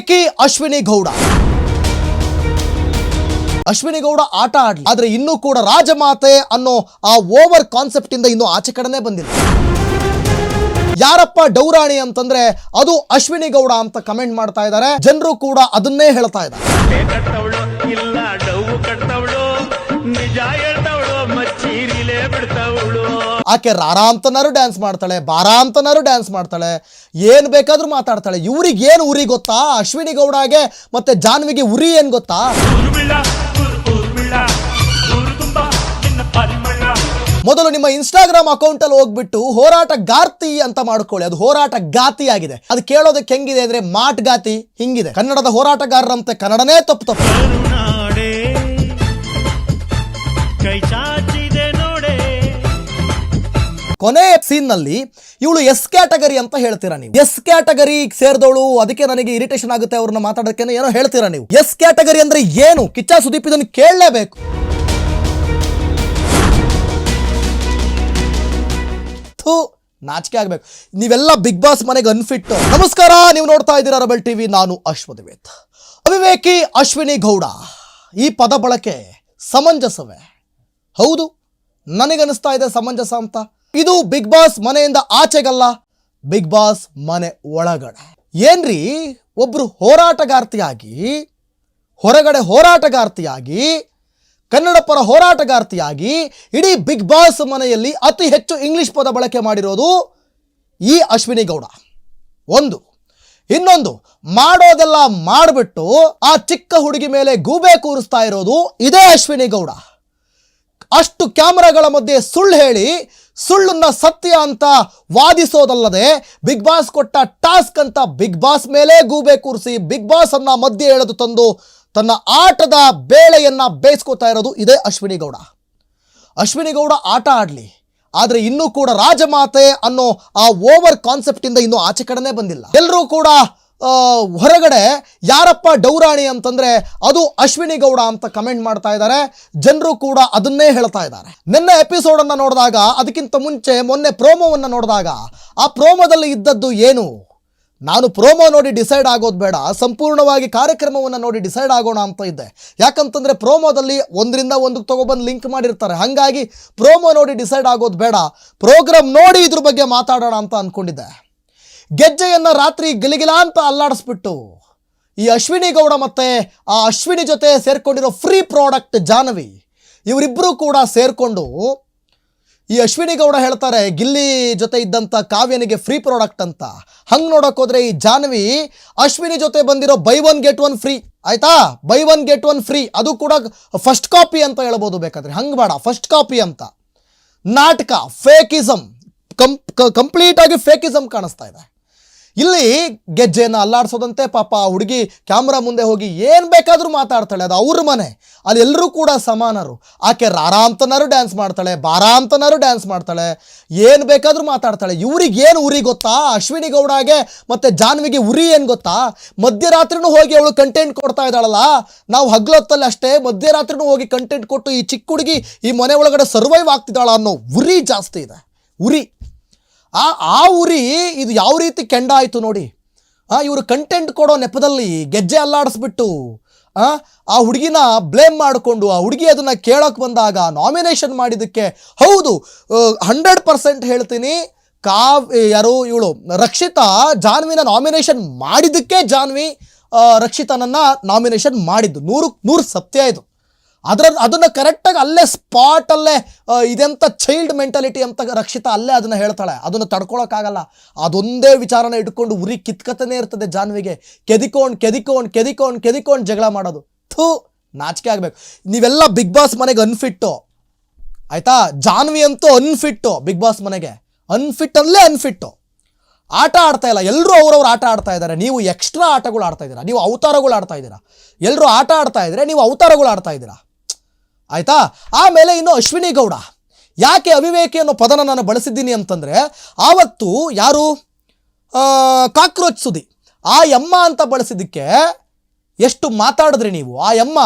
ಅವಿವೇಕಿ ಅಶ್ವಿನಿ ಗೌಡ. ಅಶ್ವಿನಿ ಗೌಡ ಆಟ ಆಡ್ಲಿ, ಆದ್ರೆ ಇನ್ನೂ ಕೂಡ ರಾಜಮಾತೆ ಅನ್ನೋ ಆ ಓವರ್ ಕಾನ್ಸೆಪ್ಟ್ ಇಂದ ಇನ್ನೂ ಆಚೆ ಕಡೆನೇ ಬಂದಿಲ್ಲ. ಯಾರಪ್ಪ ಡೌರಾಣಿ ಅಂತಂದ್ರೆ ಅದು ಅಶ್ವಿನಿ ಗೌಡ ಅಂತ ಕಮೆಂಟ್ ಮಾಡ್ತಾ ಇದ್ದಾರೆ ಜನರು ಕೂಡ ಅದನ್ನೇ ಹೇಳ್ತಾ ಇದ್ದಾರೆ. ನಿಜ ಬಿಡ್ತವಳು. ಆಕೆ ರಾರಾ ಅಂತನಾರು ಡ್ಯಾನ್ಸ್ ಮಾಡ್ತಾಳೆ ಬಾರಾ ಅಂತನಾರು ಡ್ಯಾನ್ಸ್ ಮಾಡ್ತಾಳೆ ಏನು ಬೇಕಾದರೂ ಮಾತಾಡ್ತಾಳೆ. ಇವ್ರಿಗೆ ಏನು ಉರಿ ಗೊತ್ತಾ? ಅಶ್ವಿನಿ ಗೌಡಗೆ ಮತ್ತೆ ಜಾನ್ವಿಗೆ ಉರಿ ಏನ್ ಗೊತ್ತಾ? ಮೊದಲು ನಿಮ್ಮ ಇನ್ಸ್ಟಾಗ್ರಾಮ್ ಅಕೌಂಟ್ ಅಲ್ಲಿ ಹೋಗ್ಬಿಟ್ಟು ಹೋರಾಟ ಗಾರ್ತಿ ಅಂತ ಮಾಡ್ಕೊಳ್ಳಿ. ಅದು ಹೋರಾಟ ಗಾತಿ ಆಗಿದೆ. ಅದು ಕೇಳೋದಕ್ಕೆ ಹೆಂಗಿದೆ ಅಂದ್ರೆ ಮಾಟ್ ಗಾತಿ ಹಿಂಗಿದೆ. ಕನ್ನಡದ ಹೋರಾಟಗಾರರಂತೆ ಕನ್ನಡನೇ ತಪ್ಪು ತಪ್ಪು. ಕೊನೆ ಸೀನ್ನಲ್ಲಿ ಇವಳು ಎಸ್ ಕ್ಯಾಟಗರಿ ಅಂತ ಹೇಳ್ತೀರಾ ನೀವು? ಎಸ್ ಕ್ಯಾಟಗರಿ ಸೇರಿದವಳು, ಅದಕ್ಕೆ ನನಗೆ ಇರಿಟೇಷನ್ ಆಗುತ್ತೆ ಅವ್ರನ್ನ ಮಾತಾಡೋಕೆ ಏನೋ ಹೇಳ್ತೀರಾ ನೀವು? ಎಸ್ ಕ್ಯಾಟಗರಿ ಅಂದ್ರೆ ಏನು? ಕಿಚ್ಚ ಸುದೀಪ್ ಇದನ್ನು ಕೇಳಲೇಬೇಕು. ನಾಚಿಕೆ ಆಗ್ಬೇಕು. ನೀವೆಲ್ಲ ಬಿಗ್ ಬಾಸ್ ಮನೆಗೆ ಅನ್ಫಿಟ್ ನಮಸ್ಕಾರ, ನೀವು ನೋಡ್ತಾ ಇದ್ದೀರಾ ರಬಲ್ ಟಿವಿ, ನಾನು ಅಶ್ವದೇವೇತ್ ಅವಿವೇಕಿ, ಅಶ್ವಿನಿ ಗೌಡ. ಈ ಪದ ಬಳಕೆ ಸಮಂಜಸವೇ? ಹೌದು, ನನಗನ್ನಿಸ್ತಾ ಇದೆ ಸಮಂಜಸ ಅಂತ. ಇದು ಬಿಗ್ ಬಾಸ್ ಮನೆಯಿಂದ ಆಚೆಗಲ್ಲ, ಬಿಗ್ ಬಾಸ್ ಮನೆ ಒಳಗಡೆ. ಏನ್ರಿ? ಒಬ್ರು ಹೋರಾಟಗಾರ್ತಿಯಾಗಿ, ಹೊರಗಡೆ ಹೋರಾಟಗಾರ್ತಿಯಾಗಿ ಕನ್ನಡ ಪರ ಹೋರಾಟಗಾರ್ತಿಯಾಗಿ ಇಡೀ ಬಿಗ್ ಬಾಸ್ ಮನೆಯಲ್ಲಿ ಅತಿ ಹೆಚ್ಚು ಇಂಗ್ಲಿಷ್ ಪದ ಬಳಕೆ ಮಾಡಿರೋದು ಈ ಅಶ್ವಿನಿ ಗೌಡ. ಒಂದು. ಇನ್ನೊಂದು, ಮಾಡೋದೆಲ್ಲ ಮಾಡಿಬಿಟ್ಟು ಆ ಚಿಕ್ಕ ಹುಡುಗಿ ಮೇಲೆ ಗೂಬೆ ಕೂರಿಸ್ತಾ ಇರೋದು ಇದೇ ಅಶ್ವಿನಿ ಗೌಡ. ಅಷ್ಟು ಕ್ಯಾಮರಾಗಳ ಮಧ್ಯೆ ಸುಳ್ಳು ಹೇಳಿ ಸುಳ್ಳನ್ನ ಸತ್ಯ ಅಂತ ವಾದಿಸೋದಲ್ಲದೆ ಬಿಗ್ ಬಾಸ್ ಕೊಟ್ಟ ಟಾಸ್ಕ್ ಅಂತ ಬಿಗ್ ಬಾಸ್ ಮೇಲೆ ಗೂಬೆ ಕೂರಿಸಿ ಬಿಗ್ ಬಾಸ್ ಅನ್ನ ಮಧ್ಯೆ ಎಳೆದು ತಂದು ತನ್ನ ಆಟದ ಬೇಳೆಯನ್ನ ಬೇಯಿಸ್ಕೋತಾ ಇರೋದು ಇದೇ ಅಶ್ವಿನಿ ಗೌಡ. ಅಶ್ವಿನಿ ಗೌಡ ಆಟ ಆಡಲಿ, ಆದರೆ ಇನ್ನೂ ಕೂಡ ರಾಜಮಾತೆ ಅನ್ನೋ ಆ ಓವರ್ ಕಾನ್ಸೆಪ್ಟ್ ಇಂದ ಇನ್ನೂ ಆಚೆ ಕಡೆನೇ ಬಂದಿಲ್ಲ. ಎಲ್ಲರೂ ಕೂಡ ಹೊರಗಡೆ ಯಾರಪ್ಪ ಡೌರಾಣಿ ಅಂತಂದ್ರೆ ಅದು ಅಶ್ವಿನಿ ಗೌಡ ಅಂತ ಕಮೆಂಟ್ ಮಾಡ್ತಾ ಇದ್ದಾರೆ. ಜನರು ಕೂಡ ಅದನ್ನೇ ಹೇಳ್ತಾ ಇದ್ದಾರೆ. ನಿನ್ನೆ ಎಪಿಸೋಡ್ ಅನ್ನ ನೋಡಿದಾಗ, ಅದಕ್ಕಿಂತ ಮುಂಚೆ ಮೊನ್ನೆ ಪ್ರೋಮೋವನ್ನ ನೋಡಿದಾಗ, ಆ ಪ್ರೋಮೋದಲ್ಲಿ ಇದ್ದದ್ದು ಏನು? ನಾನು ಪ್ರೋಮೋ ನೋಡಿ ಡಿಸೈಡ್ ಆಗೋದು ಬೇಡ, ಸಂಪೂರ್ಣವಾಗಿ ಕಾರ್ಯಕ್ರಮವನ್ನು ನೋಡಿ ಡಿಸೈಡ್ ಆಗೋಣ ಅಂತ ಇದ್ದೆ. ಯಾಕಂತಂದರೆ ಪ್ರೋಮೋದಲ್ಲಿ ಒಂದರಿಂದ ಒಂದಕ್ಕೆ ತೊಗೊಬಂದು ಲಿಂಕ್ ಮಾಡಿರ್ತಾರೆ. ಹಾಗಾಗಿ ಪ್ರೋಮೋ ನೋಡಿ ಡಿಸೈಡ್ ಆಗೋದು ಬೇಡ. ಪ್ರೋಗ್ರಾಮ್ ನೋಡಿ ಇದ್ರ ಬಗ್ಗೆ ಮಾತಾಡೋಣ ಅಂತ ಅಂದ್ಕೊಂಡಿದ್ದೆ ಗೆಜ್ಜೆಯನ್ನ ರಾತ್ರಿ ಗಿಲಿಗಿಲ ಅಂತ ಅಲ್ಲಾಡಿಸ್ಬಿಟ್ಟು ಈ ಅಶ್ವಿನಿ ಗೌಡ ಮತ್ತೆ ಆ ಅಶ್ವಿನಿ ಜೊತೆ ಸೇರ್ಕೊಂಡಿರೋ ಫ್ರೀ ಪ್ರಾಡಕ್ಟ್ ಜಾಹ್ನವಿ ಇವರಿಬ್ಬರು ಕೂಡ ಸೇರಿಕೊಂಡು ಈ ಅಶ್ವಿನಿ ಗೌಡ ಹೇಳ್ತಾರೆ, ಗಿಲ್ಲಿ ಜೊತೆ ಇದ್ದಂಥ ಕಾವ್ಯನಿಗೆ ಫ್ರೀ ಪ್ರಾಡಕ್ಟ್ ಅಂತ. ಹಂಗೆ ನೋಡೋಕ್ಕೋದ್ರೆ ಈ ಜಾಹ್ನವಿ ಅಶ್ವಿನಿ ಜೊತೆ ಬಂದಿರೋ buy one get one free ಆಯಿತಾ? Buy one get one free ಅದು ಕೂಡ ಫಸ್ಟ್ ಕಾಪಿ ಅಂತ ಹೇಳ್ಬೋದು ಬೇಕಾದ್ರೆ. ಹಂಗೆ ಬೇಡ ಫಸ್ಟ್ ಕಾಪಿ ಅಂತ. ನಾಟಕ ಫೇಕಿಸಮ್ ಕಂಪ್ ಕಂಪ್ಲೀಟಾಗಿ ಫೇಕಿಸಮ್ ಕಾಣಿಸ್ತಾ ಇದೆ. ಇಲ್ಲಿ ಗೆಜ್ಜೆಯನ್ನು ಅಲ್ಲಾಡಿಸೋದಂತೆ ಪಾಪ ಆ ಹುಡುಗಿ ಕ್ಯಾಮ್ರಾ ಮುಂದೆ ಹೋಗಿ ಏನು ಬೇಕಾದರೂ ಮಾತಾಡ್ತಾಳೆ, ಅದು ಅವ್ರ ಮನೆ. ಅಲ್ಲಿ ಎಲ್ಲರೂ ಕೂಡ ಸಮಾನರು. ಆಕೆ ರಾರಾ ಅಂತನಾರು ಡ್ಯಾನ್ಸ್ ಮಾಡ್ತಾಳೆ ಬಾರಾ ಅಂತನಾರು ಡ್ಯಾನ್ಸ್ ಮಾಡ್ತಾಳೆ, ಏನು ಬೇಕಾದರೂ ಮಾತಾಡ್ತಾಳೆ. ಇವ್ರಿಗೆ ಏನು ಉರಿ ಗೊತ್ತಾ? ಅಶ್ವಿನಿ ಗೌಡಗೆ ಮತ್ತು ಜಾನ್ವಿಗೆ ಉರಿ ಏನು ಗೊತ್ತಾ? ಮಧ್ಯರಾತ್ರಿನೂ ಹೋಗಿ ಅವಳು ಕಂಟೆಂಟ್ ಕೊಡ್ತಾ ಇದ್ದಾಳಲ್ಲ, ನಾವು ಹಗ್ಲೊತ್ತಲ್ಲಿ ಅಷ್ಟೇ, ಮಧ್ಯರಾತ್ರಿನೂ ಹೋಗಿ ಕಂಟೆಂಟ್ ಕೊಟ್ಟು ಈ ಚಿಕ್ಕ ಹುಡುಗಿ ಈ ಮನೆ ಒಳಗಡೆ ಸರ್ವೈವ್ ಆಗ್ತಿದ್ದಾಳ ಅನ್ನೋ ಉರಿ ಜಾಸ್ತಿ ಇದೆ. ಉರಿ. ಆ ಆ ಉರಿ ಇದು ಯಾವ ರೀತಿ ಕೆಂಡ ಆಯಿತು ನೋಡಿ ಇವರು ಕಂಟೆಂಟ್ ಕೊಡೋ ನೆಪದಲ್ಲಿ ಗೆಜ್ಜೆ ಅಲ್ಲಾಡಿಸ್ಬಿಟ್ಟು, ಆ ಹುಡುಗಿನ ಬ್ಲೇಮ್ ಮಾಡಿಕೊಂಡು, ಆ ಹುಡುಗಿ ಅದನ್ನು ಕೇಳೋಕೆ ಬಂದಾಗ ನಾಮಿನೇಷನ್ ಮಾಡಿದ್ದಕ್ಕೆ, ಹೌದು ಹಂಡ್ರೆಡ್ ಪರ್ಸೆಂಟ್ ಹೇಳ್ತೀನಿ, ಕಾವ್ ಯಾರು, ಇವಳು, ರಕ್ಷಿತಾ ಜಾನ್ವಿನ ನಾಮಿನೇಷನ್ ಮಾಡಿದ್ದಕ್ಕೆ ಜಾನ್ವಿ ರಕ್ಷಿತನನ್ನ ನಾಮಿನೇಷನ್ ಮಾಡಿದ್ದು. ನೂರು ನೂರು ಸತ್ಯ ಇದು. ಅದರ ಅದನ್ನು ಕರೆಕ್ಟಾಗಿ ಅಲ್ಲೇ ಸ್ಪಾಟಲ್ಲೇ ಇದೆಂತ ಚೈಲ್ಡ್ ಮೆಂಟಾಲಿಟಿ ಅಂತ ರಕ್ಷಿತ ಅಲ್ಲೇ ಅದನ್ನು ಹೇಳ್ತಾಳೆ. ಅದನ್ನು ತಡ್ಕೊಳಕ್ಕಾಗಲ್ಲ. ಅದೊಂದೇ ವಿಚಾರನ ಇಟ್ಕೊಂಡು ಉರಿ ಕಿತ್ಕತನೇ ಇರ್ತದೆ ಜಾನ್ವಿಗೆ. ಕೆದಿಕೊಂಡು ಕೆದಿಕೊಂಡು ಕೆದಿಕೊಂಡು ಕೆದಿಕೊಂಡು ಜಗಳ ಮಾಡೋದು. ಥೂ, ನಾಚಿಕೆ ಆಗಬೇಕು. ನೀವೆಲ್ಲ ಬಿಗ್ ಬಾಸ್ ಮನೆಗೆ ಅನ್ಫಿಟ್ಟು ಆಯ್ತಾ? ಜಾನ್ವಿ ಅಂತೂ ಅನ್ಫಿಟ್ಟು ಬಿಗ್ ಬಾಸ್ ಮನೆಗೆ. ಅನ್ಫಿಟ್ ಅಲ್ಲೇ ಅನ್ಫಿಟ್ಟು ಆಟ ಆಡ್ತಾ ಇಲ್ಲ. ಎಲ್ಲರೂ ಅವ್ರವ್ರು ಆಟ ಆಡ್ತಾ ಇದ್ದಾರೆ. ನೀವು ಎಕ್ಸ್ಟ್ರಾ ಆಟಗಳು ಆಡ್ತಾ ಇದ್ದೀರಾ. ನೀವು ಅವತಾರಗಳು ಆಡ್ತಾ ಇದ್ದೀರಾ. ಎಲ್ಲರೂ ಆಟ ಆಡ್ತಾ ಇದ್ದರೆ ನೀವು ಅವತಾರಗಳು ಆಡ್ತಾ ಇದ್ದೀರಾ. ಆಯ್ತಾ? ಆಮೇಲೆ ಇನ್ನು ಅಶ್ವಿನಿ ಗೌಡ ಯಾಕೆ ಅವಿವೇಕಿ ಅನ್ನೋ ಪದನ ನಾನು ಬಳಸಿದ್ದೀನಿ ಅಂತಂದರೆ, ಆವತ್ತು ಯಾರು? ಕಾಕ್ರೋಚ್ ಸುದಿ. ಆ ಎಮ್ಮ ಅಂತ ಬಳಸಿದ್ದಕ್ಕೆ ಎಷ್ಟು ಮಾತಾಡಿದ್ರಿ ನೀವು? ಆ ಎಮ್ಮ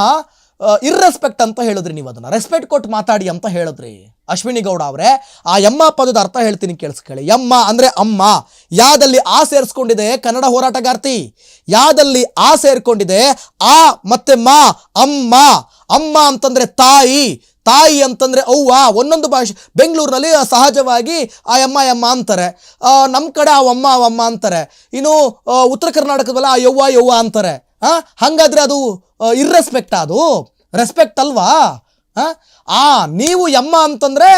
ಇರ್ರೆಸ್ಪೆಕ್ಟ್ ಅಂತ ಹೇಳಿದ್ರಿ ನೀವು ಅದನ್ನು. ರೆಸ್ಪೆಕ್ಟ್ ಕೊಟ್ಟು ಮಾತಾಡಿ ಅಂತ ಹೇಳಿದ್ರಿ ಅಶ್ವಿನಿ ಗೌಡ ಅವರೇ. ಆ ಯಮ್ಮ ಪದದ ಅರ್ಥ ಹೇಳ್ತೀನಿ ಕೇಳಿಸ್ಕೊಳ್ಳಿ ಯಮ್ಮ ಅಂದರೆ ಅಮ್ಮ. ಯಾದಲ್ಲಿ ಆ ಸೇರಿಸ್ಕೊಂಡಿದೆ ಕನ್ನಡ ಹೋರಾಟಗಾರ್ತಿ. ಯಾದಲ್ಲಿ ಆ ಸೇರ್ಕೊಂಡಿದೆ ಆ ಮತ್ತೆ ಮಾ, ಅಮ್ಮ. ಅಮ್ಮ ಅಂತಂದರೆ ತಾಯಿ ತಾಯಿ ಅಂತಂದರೆ ಅವ್ವ, ಒಂದೊಂದು ಭಾಷೆ. ಬೆಂಗಳೂರಿನಲ್ಲಿ ಸಹಜವಾಗಿ ಆ ಅಮ್ಮ ಯಮ್ಮ ಅಂತಾರೆ. ನಮ್ಮ ಕಡೆ ಆ ಅಮ್ಮ ಅವಮ್ಮ ಅಂತಾರೆ. ಇನ್ನು ಉತ್ತರ ಕರ್ನಾಟಕದಲ್ಲ ಆ ಯವ್ವ ಯವ್ವ ಅಂತಾರೆ. ಹಾಂ ಹಂಗಾದ್ರೆ ಅದು ಇರ್ರೆಸ್ಪೆಕ್ಟ್ ಅದು? ರೆಸ್ಪೆಕ್ಟ್ ಅಲ್ವಾ? ಆ? ನೀವು ಎಮ್ಮ ಅಂತಂದರೆ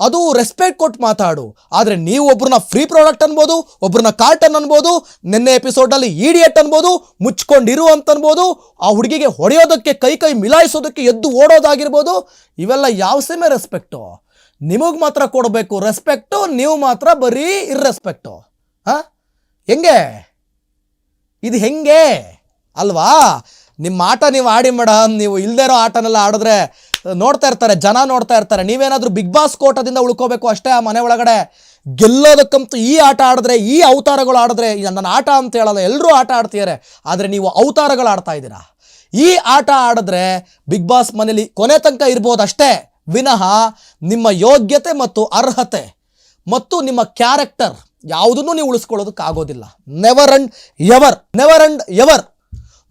ಅದು ರೆಸ್ಪೆಕ್ಟ್ ಕೊಟ್ಟು ಮಾತಾಡು. ಆದರೆ ನೀವು ಒಬ್ಬರನ್ನ ಫ್ರೀ ಪ್ರಾಡಕ್ಟ್ ಅನ್ಬೋದು ಒಬ್ಬರನ್ನ ಕಾರ್ಟನ್ ಅನ್ಬೋದು, ನಿನ್ನೆ ಎಪಿಸೋಡಲ್ಲಿ ಈಡಿಯಟ್ ಅನ್ಬೋದು, ಮುಚ್ಕೊಂಡಿರು ಅಂತ ಅನ್ಬೋದು ಆ ಹುಡುಗಿಗೆ ಹೊಡೆಯೋದಕ್ಕೆ, ಕೈ ಕೈ ಮಿಲಾಯಿಸೋದಕ್ಕೆ, ಎದ್ದು ಓಡೋದಾಗಿರ್ಬೋದು, ಇವೆಲ್ಲ ಯಾವ ಸೀಮೆ ರೆಸ್ಪೆಕ್ಟು ನಿಮಗೆ ಮಾತ್ರ ಕೊಡಬೇಕು ರೆಸ್ಪೆಕ್ಟು ನೀವು ಮಾತ್ರ ಬರೀ ಇರ್ರೆಸ್ಪೆಕ್ಟು ಹಾಂ? ಹೆಂಗೆ? ಇದು ಹೆಂಗೆ? ಅಲ್ವಾ? ನಿಮ್ಮ ಆಟ ನೀವು ಆಡಿ ಮೇಡಮ್ ನೀವು ಇಲ್ಲದೇ ಇರೋ ಆಟನೆಲ್ಲ ಆಡಿದ್ರೆ ನೋಡ್ತಾ ಇರ್ತಾರೆ, ಜನ ನೋಡ್ತಾ ಇರ್ತಾರೆ. ನೀವೇನಾದರೂ ಬಿಗ್ ಬಾಸ್ ಕೋಟದಿಂದ ಉಳ್ಕೋಬೇಕು ಅಷ್ಟೇ ಆ ಮನೆ ಒಳಗಡೆ? ಗೆಲ್ಲೋದಕ್ಕಂತೂ ಈ ಆಟ ಆಡಿದ್ರೆ, ಈ ಅವತಾರಗಳು ಆಡಿದ್ರೆ ನನ್ನ ಆಟ ಅಂತ ಹೇಳಲ್ಲ ಎಲ್ಲರೂ ಆಟ ಆಡ್ತಿದ್ದಾರೆ ಆದರೆ ನೀವು ಅವತಾರಗಳು ಆಡ್ತಾ ಇದ್ದೀರಾ? ಈ ಆಟ ಆಡಿದ್ರೆ ಬಿಗ್ ಬಾಸ್ ಮನೇಲಿ ಕೊನೆ ತನಕ ಇರ್ಬೋದು ಅಷ್ಟೇ ವಿನಃ ನಿಮ್ಮ ಯೋಗ್ಯತೆ ಮತ್ತು ಅರ್ಹತೆ ಮತ್ತು ನಿಮ್ಮ ಕ್ಯಾರೆಕ್ಟರ್ ಯಾವುದನ್ನು ನೀವು ಉಳಿಸ್ಕೊಳ್ಳೋದಕ್ಕಾಗೋದಿಲ್ಲ. Never and ever never and ever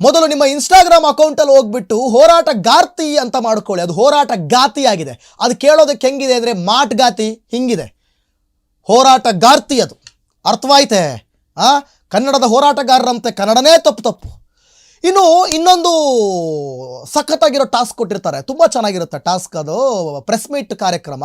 ಮೊದಲು ನಿಮ್ಮ ಇನ್ಸ್ಟಾಗ್ರಾಮ್ ಅಕೌಂಟಲ್ಲಿ ಹೋಗ್ಬಿಟ್ಟು ಹೋರಾಟ ಗಾರ್ತಿ ಅಂತ ಮಾಡ್ಕೊಳ್ಳಿ. ಅದು ಹೋರಾಟ ಗಾತಿ ಆಗಿದೆ. ಅದು ಕೇಳೋದಕ್ಕೆ ಹೆಂಗಿದೆ ಅಂದರೆ ಮಾಟ್ಗಾತಿ ಹಿಂಗಿದೆ. ಹೋರಾಟ ಗಾರ್ತಿ ಅದು. ಅರ್ಥವಾಯ್ತೆ? ಆ? ಕನ್ನಡದ ಹೋರಾಟಗಾರರಂತೆ ಕನ್ನಡನೇ ತಪ್ಪು ತಪ್ಪು. ಇನ್ನು ಇನ್ನೊಂದು ಸಖತ್ತಾಗಿರೋ ಟಾಸ್ಕ್ ಕೊಟ್ಟಿರ್ತಾರೆ. ತುಂಬ ಚೆನ್ನಾಗಿರುತ್ತೆ ಟಾಸ್ಕ್ ಅದು. ಪ್ರೆಸ್ ಮೀಟ್ ಕಾರ್ಯಕ್ರಮ.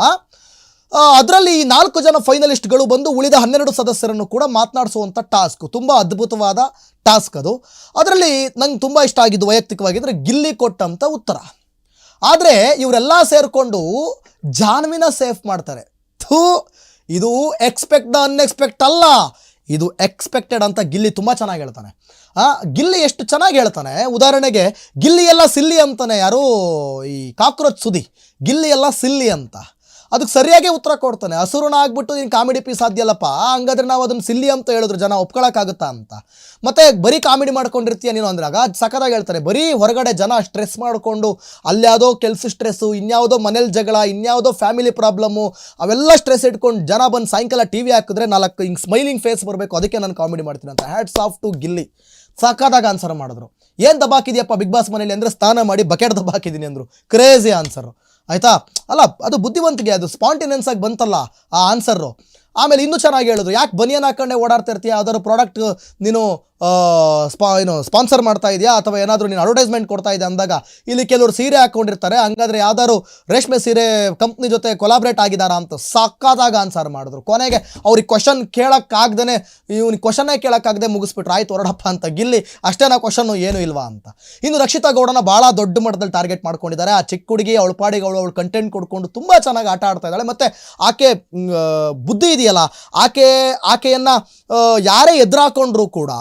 ಅದರಲ್ಲಿ ಈ ನಾಲ್ಕು ಜನ ಫೈನಲಿಸ್ಟ್ಗಳು ಬಂದು ಉಳಿದ ಹನ್ನೆರಡು ಸದಸ್ಯರನ್ನು ಕೂಡ ಮಾತನಾಡಿಸುವಂಥ ಟಾಸ್ಕ್. ತುಂಬ ಅದ್ಭುತವಾದ ಟಾಸ್ಕ್ ಅದು. ಅದರಲ್ಲಿ ನಂಗೆ ತುಂಬ ಇಷ್ಟ ಆಗಿದ್ದು ವೈಯಕ್ತಿಕವಾಗಿದ್ದರೆ ಗಿಲ್ಲಿ ಕೊಟ್ಟಂಥ ಉತ್ತರ. ಆದರೆ ಇವರೆಲ್ಲ ಸೇರಿಕೊಂಡು ಜಾನ್ವಿನ ಸೇಫ್ ಮಾಡ್ತಾರೆ. ಥೂ, ಇದು ಎಕ್ಸ್ಪೆಕ್ಟ್ ದ ಅನ್ಎಕ್ಸ್ಪೆಕ್ಟ್ ಅಲ್ಲ. ಇದು ಎಕ್ಸ್ಪೆಕ್ಟೆಡ್ ಅಂತ ಗಿಲ್ಲಿ ತುಂಬ ಚೆನ್ನಾಗಿ ಹೇಳ್ತಾನೆ. ಗಿಲ್ಲಿ ಎಷ್ಟು ಚೆನ್ನಾಗಿ ಹೇಳ್ತಾನೆ? ಉದಾಹರಣೆಗೆ, ಗಿಲ್ಲಿ ಎಲ್ಲ ಸಿಲ್ಲಿ ಅಂತಾನೆ ಯಾರು ಈ ಕಾಕ್ರೋಚ್ ಸುದಿ. ಗಿಲ್ಲಿ ಎಲ್ಲ ಸಿಲ್ಲಿ ಅಂತ. ಅದಕ್ಕೆ ಸರಿಯಾಗಿ ಉತ್ತರ ಕೊಡ್ತಾನೆ. ಹಸುರುಣ ಆಗ್ಬಿಟ್ಟು ನೀನು ಕಾಮಿಡಿ ಪೀಸ್ ಆದ್ಯಲ್ಲಪ್ಪ ಹಂಗಾದ್ರೆ ನಾವು ಅದನ್ನು ಸಿಲ್ಲಿ ಅಂತ ಹೇಳಿದ್ರು ಜನ ಒಪ್ಕೊಳಕ್ಕಾಗುತ್ತಾ ಅಂತ. ಮತ್ತೆ ಬರೀ ಕಾಮಿಡಿ ಮಾಡ್ಕೊಂಡಿರ್ತೀಯ ನೀನು ಅಂದ್ರಾಗ? ಅದು ಹೇಳ್ತಾರೆ. ಬರೀ ಹೊರಗಡೆ ಜನ ಸ್ಟ್ರೆಸ್ ಮಾಡಿಕೊಂಡು ಅಲ್ಯಾವುದೋ ಕೆಲಸ ಸ್ಟ್ರೆಸ್ಸು ಇನ್ಯಾವುದೋ ಮನೇಲಿ ಜಗಳ, ಇನ್ಯಾವುದೋ ಫ್ಯಾಮಿಲಿ ಪ್ರಾಬ್ಲಮ್ಮು ಅವೆಲ್ಲ ಸ್ಟ್ರೆಸ್ ಇಟ್ಕೊಂಡು ಜನ ಬಂದು ಸಾಯಂಕಾಲ ಟಿ ವಿ ಹಾಕಿದ್ರೆ ನಾಲ್ಕು ಹಿಂಗೆ ಸ್ಮೈಲಿಂಗ್ ಫೇಸ್ ಬರಬೇಕು. ಅದಕ್ಕೆ ನಾನು ಕಾಮಿಡಿ ಮಾಡ್ತೀನಿ ಅಂತ. Hats off to Gilli. ಸಖತ್ತಾಗಿ ಆನ್ಸರ್ ಮಾಡಿದ್ರು. ಏನು ದಬಾಕಿದೆಯಪ್ಪ ಬಿಗ್ ಬಾಸ್ ಮನೇಲಿ ಅಂದರೆ ಸ್ನಾನ ಮಾಡಿ ಬಕೆಟ್ ದಬಾಕಿದ್ದೀನಿ ಅಂದರು. ಕ್ರೇಜಿ ಆನ್ಸರು ಆಯಿತಾ? ಅಲ್ಲ ಅದು ಬುದ್ಧಿವಂತಿಗೆ ಅದು ಸ್ಪಾಂಟಿನೆನ್ಸ್ ಆಗಿ ಬಂತಲ್ಲ ಆ ಆನ್ಸರು ಆಮೇಲೆ ಇನ್ನೂ ಚೆನ್ನಾಗಿ ಹೇಳಿದ್ರು, ಯಾಕೆ ಬನಿಯನ್ ಹಾಕೊಂಡೆ ಓಡಾಡ್ತಾ ಇರ್ತೀಯ? ಯಾವ್ದಾದ್ರು ಪ್ರಾಡಕ್ಟ್ ನೀನು ಸ್ಪಾ, ಏನು ಸ್ಪಾನ್ಸರ್ ಮಾಡ್ತಾ ಇದೆಯಾ? ಅಥವಾ ಏನಾದರೂ ನೀನು ಅಡ್ವರ್ಟೈಸ್ಮೆಂಟ್ ಕೊಡ್ತಾ ಇದೆ ಅಂದಾಗ, ಇಲ್ಲಿ ಕೆಲವರು ಸೀರೆ ಹಾಕ್ಕೊಂಡಿರ್ತಾರೆ ಹಂಗಾದ್ರೆ ಯಾವ್ದಾದ್ರು ರೇಷ್ಮೆ ಸೀರೆ ಕಂಪ್ನಿ ಜೊತೆ ಕೊಲಾಬ್ರೇಟ್ ಆಗಿದಾರಾ ಅಂತ ಸಾಕಾದಾಗ ಆನ್ಸರ್ ಮಾಡಿದ್ರು. ಕೊನೆಗೆ ಅವ್ರಿಗೆ ಕ್ವಶನ್ ಕೇಳೋಕ್ಕಾಗ್ದೇ ಇವ್ನಿಗೆ ಕ್ವಶನ್ನೇ ಕೇಳೋಕ್ಕಾಗದೆ ಮುಗಿಸ್ಬಿಟ್ರು. ಆಯ್ತು, ಹೊರಡಪ್ಪ ಅಂತ ಗಿಲ್ಲಿ ಅಷ್ಟೇ ನಾ ಕ್ವಶನ್ನು ಏನು ಇಲ್ವಾ ಅಂತ. ಇನ್ನು ರಕ್ಷಿತಾ ಗೌಡನ ಭಾಳ ದೊಡ್ಡ ಮಟ್ಟದಲ್ಲಿ ಟಾರ್ಗೆಟ್ ಮಾಡ್ಕೊಂಡಿದ್ದಾರೆ. ಆ ಚಿಕ್ಕ ಹುಡುಗಿ, ಅವಳ ಪಾಡಿಗೆ ಅವಳು ಅವಳು ಕಂಟೆಂಟ್ ಕೊಡ್ಕೊಂಡು ತುಂಬ ಚೆನ್ನಾಗಿ ಆಟ ಆಡ್ತಾ ಇದ್ದಾಳೆ. ಮತ್ತು ಆಕೆ ಬುದ್ಧಿ ಇದೆಯಲ್ಲ? ಆಕೆ, ಆಕೆಯನ್ನು ಯಾರೇ ಎದುರಾಕೊಂಡ್ರೂ ಕೂಡ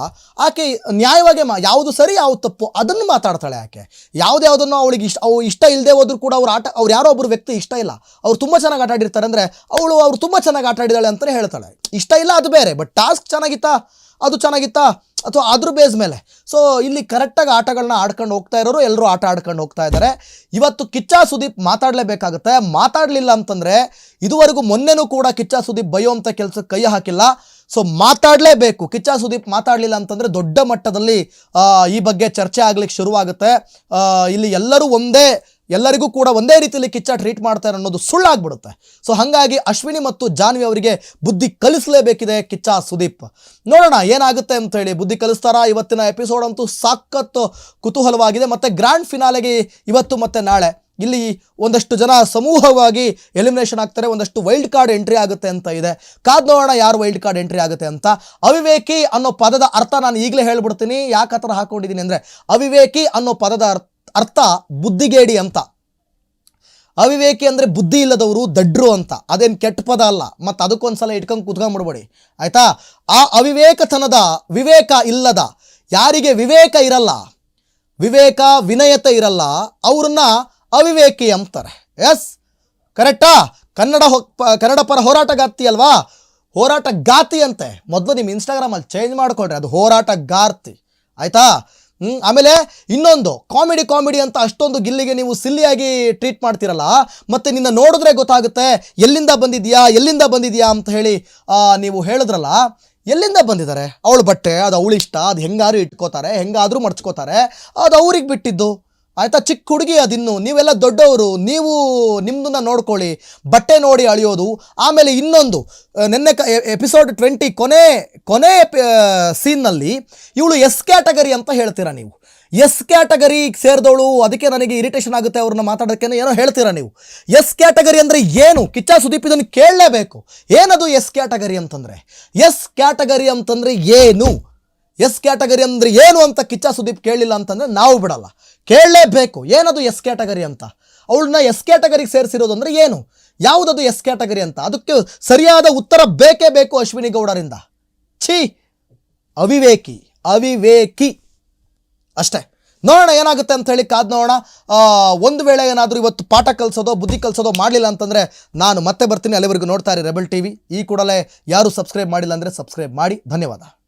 ಆಕೆ ನ್ಯಾಯವಾಗಿ ಮಾ, ಯಾವುದು ಸರಿ, ಯಾವುದು ತಪ್ಪು, ಅದನ್ನು ಮಾತಾಡ್ತಾಳೆ ಆಕೆ. ಯಾವುದ್ಯಾವುದನ್ನು ಅವಳಿಗೆ ಇಷ್ಟ, ಅವು ಇಷ್ಟ ಇಲ್ಲದೆ ಹೋದ್ರು ಕೂಡ ಅವ್ರು ಆಟ, ಅವ್ರು ಯಾರೋ ಒಬ್ಬರು ವ್ಯಕ್ತಿ ಇಷ್ಟ ಇಲ್ಲ. ಅವ್ರು ತುಂಬ ಚೆನ್ನಾಗಿ ಆಟ ಆಡಿರ್ತಾರೆ ಅಂದರೆ ಅವಳು ಅವ್ರು ತುಂಬ ಚೆನ್ನಾಗಿ ಆಟ ಆಡಿದಾಳೆ ಅಂತಲೇ ಹೇಳ್ತಾಳೆ. ಇಷ್ಟ ಇಲ್ಲ, ಅದು ಬೇರೆ ಬಟ್ ಟಾಸ್ಕ್ ಚೆನ್ನಾಗಿತ್ತಾ? ಅದು ಚೆನ್ನಾಗಿತ್ತಾ? ಅಥವಾ ಅದ್ರ ಬೇಸ್ ಮೇಲೆ. ಸೊ ಇಲ್ಲಿ ಕರೆಕ್ಟಾಗಿ ಆಟಗಳನ್ನ ಆಡ್ಕೊಂಡು ಹೋಗ್ತಾ ಇರೋರು ಎಲ್ಲರೂ ಆಟ ಆಡ್ಕೊಂಡು ಹೋಗ್ತಾ ಇದ್ದಾರೆ. ಇವತ್ತು ಕಿಚ್ಚ ಸುದೀಪ್ ಮಾತಾಡಲೇಬೇಕಾಗುತ್ತೆ. ಮಾತಾಡಲಿಲ್ಲ ಅಂತಂದರೆ ಇದುವರೆಗೂ ಮೊನ್ನೆನೂ ಕೂಡ ಕಿಚ್ಚ ಸುದೀಪ್ ಬೈಯೋಂಥ ಕೆಲಸಕ್ಕೆ ಕೈ ಹಾಕಿಲ್ಲ. ಸೊ ಮಾತಾಡಲೇಬೇಕು. ಕಿಚ್ಚ ಸುದೀಪ್ ಮಾತಾಡಲಿಲ್ಲ ಅಂತಂದರೆ ದೊಡ್ಡ ಮಟ್ಟದಲ್ಲಿ ಈ ಬಗ್ಗೆ ಚರ್ಚೆ ಆಗ್ಲಿಕ್ಕೆ ಶುರುವಾಗುತ್ತೆ. ಇಲ್ಲಿ ಎಲ್ಲರೂ ಒಂದೇ ಎಲ್ಲರಿಗೂ ಕೂಡ ಒಂದೇ ರೀತಿಯಲ್ಲಿ ಕಿಚ್ಚ ಟ್ರೀಟ್ ಮಾಡ್ತಾರೆ ಅನ್ನೋದು ಸುಳ್ಳಾಗ್ಬಿಡುತ್ತೆ. ಸೊ ಹಾಗಾಗಿ ಅಶ್ವಿನಿ ಮತ್ತು ಜಾನ್ವಿ ಅವರಿಗೆ ಬುದ್ಧಿ ಕಲಿಸಲೇಬೇಕಿದೆ ಕಿಚ್ಚ ಸುದೀಪ್. ನೋಡೋಣ ಏನಾಗುತ್ತೆ ಅಂತ ಹೇಳಿ. ಬುದ್ಧಿ ಕಲಿಸ್ತಾರಾ? ಇವತ್ತಿನ ಎಪಿಸೋಡ್ ಅಂತೂ ಸಾಕತ್ತು ಕುತೂಹಲವಾಗಿದೆ. ಮತ್ತು ಗ್ರ್ಯಾಂಡ್ ಫಿನಾಲೆಗೆ ಇವತ್ತು ಮತ್ತು ನಾಳೆ. ಇಲ್ಲಿ ಒಂದಷ್ಟು ಜನ ಸಮೂಹವಾಗಿ ಎಲಿಮಿನೇಷನ್ ಆಗ್ತಾರೆ. ಒಂದಷ್ಟು ವೈಲ್ಡ್ ಕಾರ್ಡ್ ಎಂಟ್ರಿ ಆಗುತ್ತೆ ಅಂತ ಇದೆ. ಕಾದ್ ನೋಡೋಣ ಯಾರು ವೈಲ್ಡ್ ಕಾರ್ಡ್ ಎಂಟ್ರಿ ಆಗುತ್ತೆ ಅಂತ. ಅವಿವೇಕಿ ಅನ್ನೋ ಪದದ ಅರ್ಥ ನಾನು ಈಗಲೇ ಹೇಳ್ಬಿಡ್ತೀನಿ. ಯಾಕೆ ಆ ಥರ ಹಾಕೊಂಡಿದ್ದೀನಿ ಅಂದರೆ, ಅವಿವೇಕಿ ಅನ್ನೋ ಪದದ ಅರ್ಥ ಅರ್ಥ ಬುದ್ಧಿಗೇಡಿ ಅಂತ. ಅವಿವೇಕಿ ಅಂದರೆ ಬುದ್ಧಿ ಇಲ್ಲದವರು ದಡ್ರು ಅಂತ. ಅದೇನು ಕೆಟ್ಟ ಪದ ಅಲ್ಲ. ಮತ್ತು ಅದಕ್ಕೊಂದ್ಸಲ ಇಟ್ಕೊಂಡು ಕುತ್ಕೊಂಡ್ಬಿಡ್ಬೇಡಿ ಆಯಿತಾ? ಆ ಅವಿವೇಕತನದ ವಿವೇಕ ಇಲ್ಲದ, ಯಾರಿಗೆ ವಿವೇಕ ಇರಲ್ಲ, ವಿವೇಕ ವಿನಯತೆ ಇರಲ್ಲ, ಅವ್ರನ್ನ ಅವಿವೇಕಿ ಅಂತಾರೆ. ಎಸ್ ಕರೆಕ್ಟಾ ಕನ್ನಡ ಕನ್ನಡ ಪರ ಹೋರಾಟಗಾರ್ತಿ ಅಲ್ವಾ? ಹೋರಾಟ ಗಾತಿ ಅಂತೆ. ಮೊದಲು ನಿಮ್ಮ ಇನ್ಸ್ಟಾಗ್ರಾಮಲ್ಲಿ ಚೇಂಜ್ ಮಾಡ್ಕೊಳ್ರಿ. ಅದು ಹೋರಾಟ ಗಾರ್ತಿ. ಆಯಿತಾ? ಹ್ಮ್? ಆಮೇಲೆ ಇನ್ನೊಂದು ಕಾಮಿಡಿ ಕಾಮಿಡಿ ಅಂತ ಅಷ್ಟೊಂದು ಗಿಲ್ಲಿಗೆ ನೀವು ಸಿಲ್ಲಿಯಾಗಿ ಟ್ರೀಟ್ ಮಾಡ್ತಿರಲ್ಲ, ಮತ್ತೆ ನಿನ್ನ ನೋಡಿದ್ರೆ ಗೊತ್ತಾಗುತ್ತೆ, ಎಲ್ಲಿಂದ ಬಂದಿದ್ಯಾ ಎಲ್ಲಿಂದ ಬಂದಿದ್ಯಾ ಅಂತ ಹೇಳಿ ನೀವು ಹೇಳಿದ್ರಲ್ಲ, ಎಲ್ಲಿಂದ ಬಂದಿದ್ದಾರೆ? ಅವಳ ಬಟ್ಟೆ, ಅದು ಅವಳಿಷ್ಟ, ಅದು ಹೆಂಗಾದ್ರೂ ಇಟ್ಕೋತಾರೆ, ಹೆಂಗಾದರೂ ಮಡ್ಚ್ಕೋತಾರೆ, ಅದು ಅವ್ರಿಗೆ ಬಿಟ್ಟಿದ್ದು. ಆಯ್ತಾ, ಚಿಕ್ಕ ಹುಡುಗಿ ಅದಿನ್ನು ನೀವೆಲ್ಲ ದೊಡ್ಡವರು, ನೀವು ನಿಮ್ಮದನ್ನ ನೋಡ್ಕೊಳ್ಳಿ. ಬಟ್ಟೆ ನೋಡಿ ಅಳಿಯೋದು. ಆಮೇಲೆ ಇನ್ನೊಂದು ನಿನ್ನೆ ಕ ಎಪಿಸೋಡ್ ಟ್ವೆಂಟಿ ಕೊನೆ ಕೊನೆ ಸೀನ್ನಲ್ಲಿ ಇವಳು ಎಸ್ ಕ್ಯಾಟಗರಿ ಅಂತ ಹೇಳ್ತೀರಾ ನೀವು? ಎಸ್ ಕ್ಯಾಟಗರಿ ಸೇರಿದವಳು, ಅದಕ್ಕೆ ನನಗೆ ಇರಿಟೇಷನ್ ಆಗುತ್ತೆ ಅವ್ರನ್ನ ಮಾತಾಡೋಕ್ಕೆ ಏನೋ ಹೇಳ್ತೀರಾ ನೀವು? ಎಸ್ ಕ್ಯಾಟಗರಿ ಅಂದರೆ ಏನು? ಕಿಚ್ಚ ಸುದೀಪ್ ಇದನ್ನು ಕೇಳಲೇಬೇಕು. ಏನದು ಎಸ್ ಕ್ಯಾಟಗರಿ ಅಂತಂದರೆ? ಎಸ್ ಕ್ಯಾಟಗರಿ ಅಂತಂದರೆ ಏನು? ಎಸ್ ಕ್ಯಾಟಗರಿ ಅಂದರೆ ಏನು ಅಂತ ಕಿಚ್ಚ ಸುದೀಪ್ ಕೇಳಿಲ್ಲ ಅಂತಂದರೆ ನಾವು ಬಿಡಲ್ಲ. ಕೇಳಲೇಬೇಕು. ಏನದು ಎಸ್ ಕ್ಯಾಟಗರಿ ಅಂತ? ಅವಳನ್ನ ಎಸ್ ಕ್ಯಾಟಗರಿಗೆ ಸೇರಿಸಿರೋದು ಅಂದರೆ ಏನು? ಯಾವುದದು ಎಸ್ ಕ್ಯಾಟಗರಿ ಅಂತ? ಅದಕ್ಕೆ ಸರಿಯಾದ ಉತ್ತರ ಬೇಕೇ ಬೇಕು ಅಶ್ವಿನಿ ಗೌಡರಿಂದ. ಛೀ! ಅವಿವೇಕಿ. ಅವಿವೇಕಿ. ಅಷ್ಟೇ. ನೋಡೋಣ ಏನಾಗುತ್ತೆ ಅಂತ ಹೇಳಿ ಕಾದ್ ನೋಡೋಣ. ಒಂದು ವೇಳೆ ಏನಾದರೂ ಇವತ್ತು ಪಾಠ ಕಲಿಸೋದೋ, ಬುದ್ಧಿ ಕಲಿಸೋದೋ ಮಾಡಲಿಲ್ಲ ಅಂತಂದರೆ ನಾನು ಮತ್ತೆ ಬರ್ತೀನಿ. ಅಲ್ಲಿವರೆಗೂ ನೋಡ್ತಾ ರೆಬಲ್ ಟಿ ವಿ ಈ ಕೂಡಲೇ ಯಾರು ಸಬ್ಸ್ಕ್ರೈಬ್ ಮಾಡಿಲ್ಲ ಅಂದರೆ ಸಬ್ಸ್ಕ್ರೈಬ್ ಮಾಡಿ. ಧನ್ಯವಾದ.